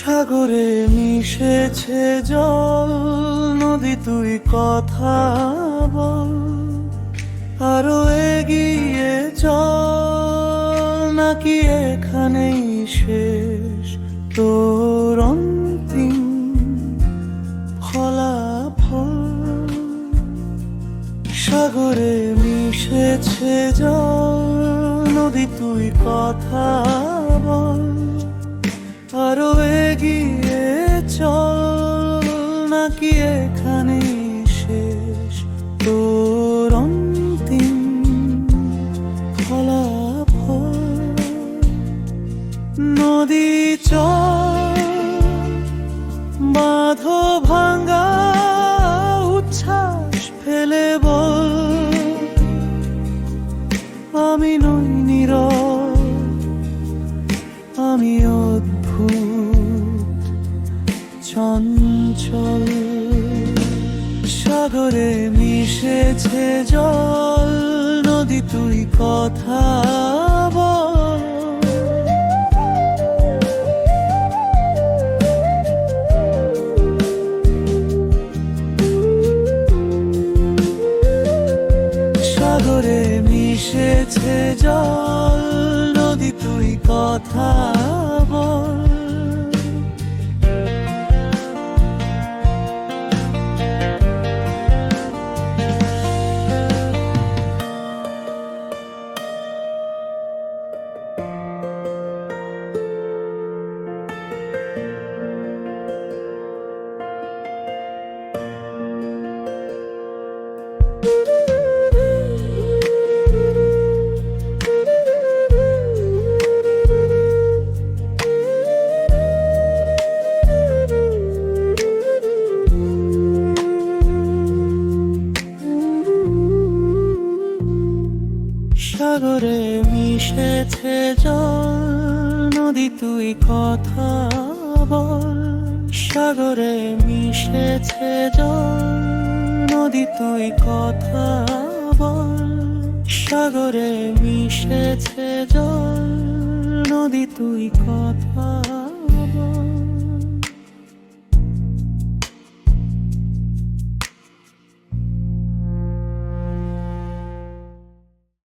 সাগরে মিশেছে জল, নদী তুই কথা বল। আরও এগিয়ে চল, নাকি এখানেই শেষ তোর অন্তিম ফলাফল? সাগরে মিশেছে জল, নদী তুই কথা বল। আরও এগিয়ে চল নাকি এখানে শেষ তোর অন্তিম ফলাফল নদী চল বাঁধো উচ্ছ্বাস ফেলে বল আমি নই নীরব, আমি অদ্ভুত। চঞ্চল সাগরে মিশেছে জল নদী তুই কথা বল। সাগরে মিশেছে জল নদী তুই কথা সাগরে মিশেছে জল, নদী তুই কথা বল। সাগরে মিশেছে জল, নদী তুই কথা বল। সাগরে মিশেছে জল, নদী তুই কথা